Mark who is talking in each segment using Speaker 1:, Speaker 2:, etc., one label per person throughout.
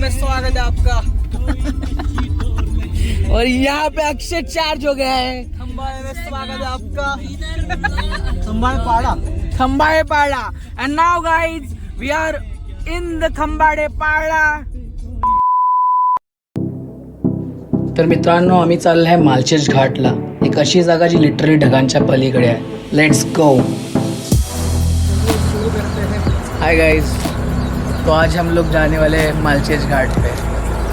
Speaker 1: में स्वागत है आपका। और यहाँ पे अक्षय चार्ज हो गया है। खम्बाड़े में स्वागत है आपका। Khambade Pada. Khambade Pada. And now guys we are in the Khambade Pada. तर मित्रांनो आम्ही चाललो आहे मालशेज घाटला. एक अशी जागा जी लिटरली ढगांच्या पलीकडे आहे. लेट्स गो हाय गाइस तो आज हम लोग जाने वाले हैं मालचेज घाट पे।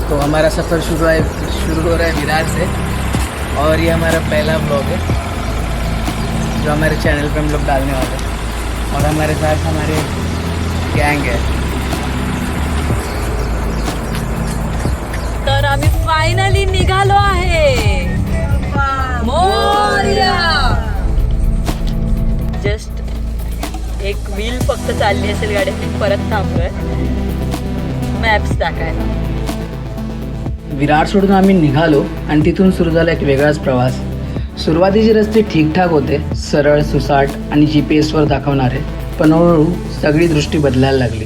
Speaker 1: तो हमारा सफ़र शुरू है शुरू हो रहा है विरार से और ये हमारा पहला ब्लॉग है जो हमारे चैनल पे हम लोग डालने वाले हैं। और हमारे साथ हमारे गैंग है।
Speaker 2: तर आम्ही फायनली निघालो आहे. मोरया. जस्ट एक व्हील फक्त चालली असेल गाडीची परत थांबलोय. मॅप्स टाकायला
Speaker 1: विरार सोडून आम्ही निघालो आणि तिथून सुरू झाला एक वेगळाच प्रवास. सुरुवातीचे रस्ते ठीकठाक होते सरळ सुसाट आणि जी पी एसवर दाखवणारे. पण हळूहळू सगळी दृष्टी बदलायला लागली.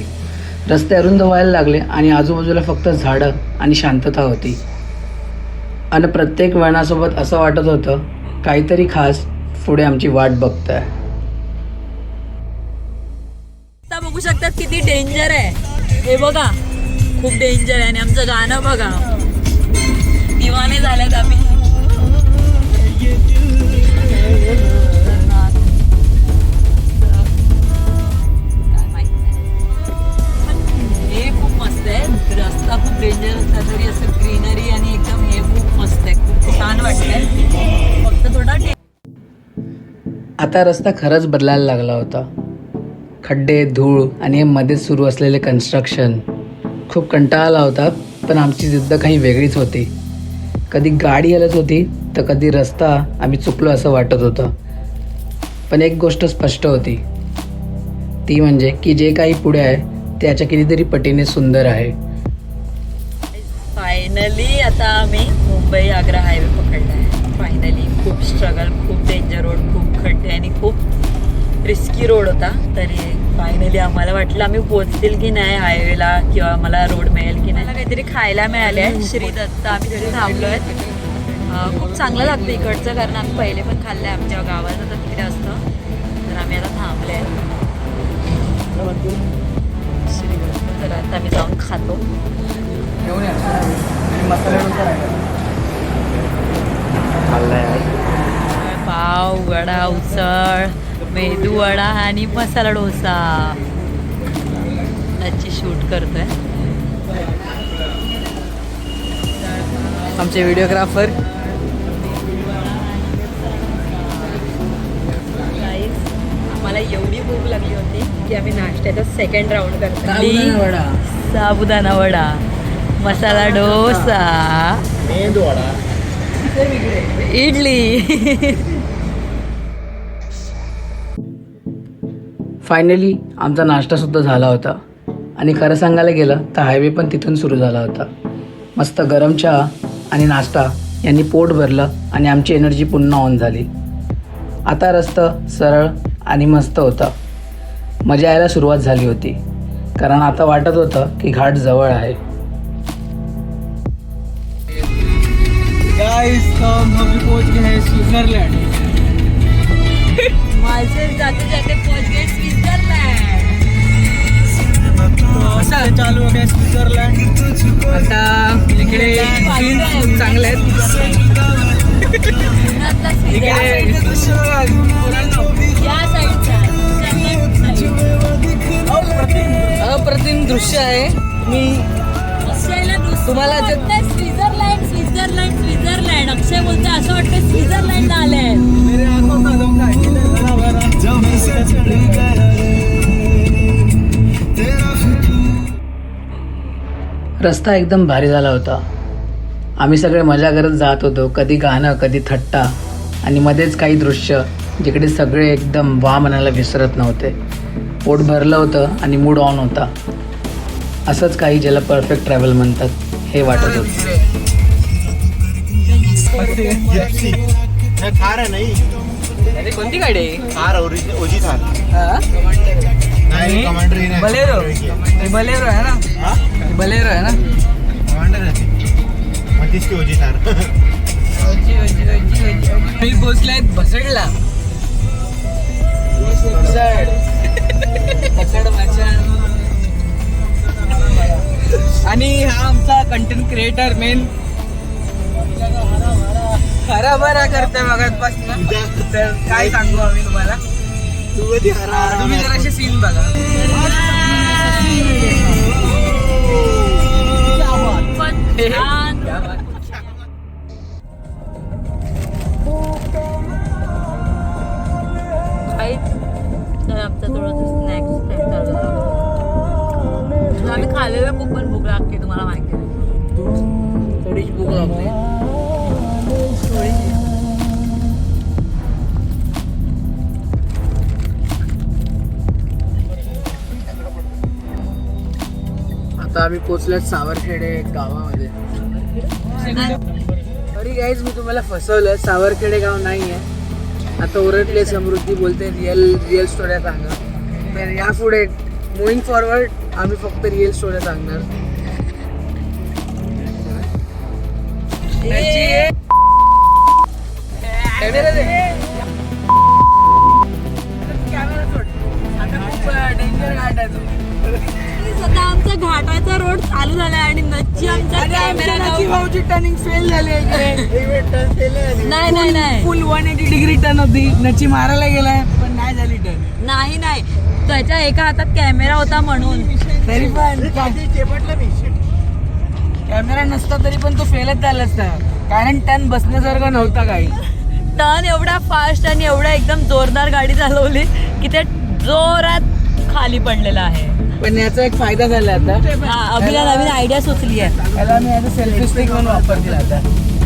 Speaker 1: रस्ते अरुंद व्हायला लागले आणि आजूबाजूला फक्त झाडं आणि शांतता होती. आणि प्रत्येक वळणासोबत असं वाटत होतं काहीतरी खास पुढे आमची वाट बघत
Speaker 2: आहे बघू शकतात किती डेंजर आहे. हे बघा खूप डेंजर आहे आणि आमचं गाणं बघा. दिवाने झाल्यात आम्ही. हे खूप मस्त आहे. रस्ता खूप डेंजर असला तरी असं ग्रीनरी आणि एकदम हे खूप मस्त आहे. खूप छान वाटतंय. फक्त थोडा
Speaker 1: आता रस्ता खरंच बदलायला लागला होता. खड्डे धूळ आणि हे मध्येच सुरू असलेले कन्स्ट्रक्शन खूप कंटाळा आला होता पण आमची जिद्द काही वेगळीच होती. कधी गाडी आलत होती तर कधी रस्ता आम्ही चुकलो असं वाटत होतं. पण एक गोष्ट स्पष्ट होती. ती म्हणजे की जे काही पुढे आहे त्याच्या कितीतरी पटीने सुंदर आहे.
Speaker 2: फायनली आता आम्ही मुंबई आग्रा हायवे पकडला आहे. फायनली खूप स्ट्रगल खूप डेंजर रोड खूप खड्डे आणि खूप रिस्की रोड होता तरी फायनली आम्हाला वाटलं आम्ही पोहोचतील की नाही हायवेला किंवा आम्हाला रोड मिळेल की नाही. मला काहीतरी खायला मिळाले आहे श्री दत्त आम्ही तिथे थांबलो आहेत खूप चांगलं लागतं इकडचं कारण आम्ही पहिले पण खाल्लं आहे आमच्या गावात आता तिकडे असतं. तर आम्ही आता थांबले आहे श्री दत्त तर आता आम्ही जाऊन खातो. पाव वडा उसळ मेदू वडा आणि मसाला डोसा. त्याची शूट करतोय.
Speaker 1: आमचे व्हिडिओग्राफर.
Speaker 2: आम्हाला एवढी भूक लागली होती की आम्ही नाश्त्याचा सेकंड राऊंड करतो
Speaker 1: वडा.
Speaker 2: साबुदाणा वडा. मसाला डोसा. इडली.
Speaker 1: फायनली आमचा नाश्तासुद्धा झाला होता. आणि खरं सांगायला गेलं तर हायवे पण तिथून सुरू झाला होता. मस्त गरम चहा आणि नाश्ता यांनी पोट भरलं आणि आमची एनर्जी पुन्हा ऑन झाली. आता रस्ता सरळ आणि मस्त होता. मजा यायला सुरुवात झाली होती. कारण आता वाटत होतं की घाट जवळ आहे. गाइस हम अभी पहुंच गए हैं स्विट्जरलैंड.
Speaker 2: माझे जाते जाते पहुंच गए स्वित्झर्लंड
Speaker 1: चालू हो स्वित्झर्लंड आता इकडे चांगले आहेत इकडे अप्रतिम दृश्य आहे. मी तुम्हाला रस्ता एकदम भारी झाला होता. आम्ही सगळे मजा करत जात होतो कधी गाणं कधी थट्टा. आणि मध्येच काही दृश्य जिकडे सगळे एकदम वा मनाला विसरत नव्हते. पोट भरलं होतं आणि मूड ऑन होता. असंच काही ज्याला परफेक्ट ट्रॅव्हल म्हणतात हे वाटत होतं. कोणती गाडी
Speaker 3: original OG Thar.
Speaker 1: Bolero. Bolero आहे ना? बलेरो आहे ना?
Speaker 4: ओजी
Speaker 3: मी पोचलाय भसडला भसड भसड माचा आणि हा आमचा कंटेंट क्रिएटर मेन हरा भरा करतोय मगातपासून तर काय सांगू आम्ही तुम्हाला?
Speaker 4: तू
Speaker 3: तुम्ही जराशे सीन बघा.
Speaker 2: आम्ही खाल्लेलं खूप पण भूक लागते तुम्हाला माहिती आहे.
Speaker 3: थोडीशी भूक लागते. आता आम्ही पोचलो सावरखेडे गावामध्ये. अरे गाईज मी तुम्हाला फसवलं. सावरखेडे गाव नाही आहे आता ओरडले समृद्धी बोलते रिअल रिअल स्टोऱ्या सांगा तर यापुढे मुव्हिंग फॉरवर्ड आम्ही फक्त रिअल स्टोऱ्या सांगणार. कॅमेरा दे. कॅमेरा सोड. आता खूप डेंजर घाट आहे तो
Speaker 2: आमचा घाटाचा रोड चालू झाला आणि नच्ची आमचा कॅमेरा
Speaker 3: नची भाऊची टर्निंग फेल झाली
Speaker 2: नाही नाही नाही.
Speaker 3: Full one eighty degree turn होती. नची मारायला गेलाय पण नाही झाली टर्न
Speaker 2: नाही नाही. त्याच्या एका हातात कॅमेरा होता म्हणून.
Speaker 3: तरी पण
Speaker 4: चेपटलं मी.
Speaker 3: कॅमेरा नसता तरी पण तो फेलच झाला असता. कारण टर्न बसण्यासारखं नव्हता काही.
Speaker 2: टर्न एवढा फास्ट आणि एवढा एकदम जोरदार गाडी चालवली की ते जोरात खाली पडलेला आहे.
Speaker 3: पण याचा एक फायदा झाला आता.
Speaker 2: हा अभिला नवीन आयडिया सुचली आहे.
Speaker 3: त्याला मी आता सेल्फी स्टिक म्हणून वापरतील आता.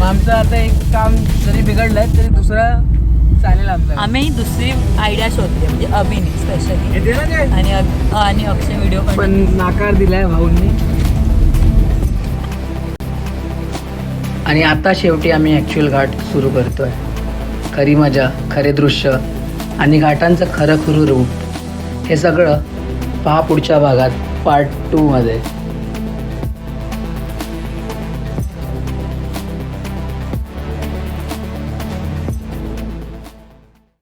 Speaker 3: आमचं आता एक काम जरी बिघडलं तरी दुसरं चालेल आमचं.
Speaker 2: आम्ही दुसरी आयडिया शोधली म्हणजे अभिनी स्पेशली आणि अग- आणि अक्षय व्हिडिओ पण
Speaker 3: पण नाकार दिलाय भाऊंनी. आणि आता शेवटी आम्ही ॲक्च्युअल घाट सुरू करतोय. खरी मजा खरे दृश्य आणि घाटांचं खरं खरं रूप. हे सगळं पहा पुढच्या भागात पार्ट टूमध्ये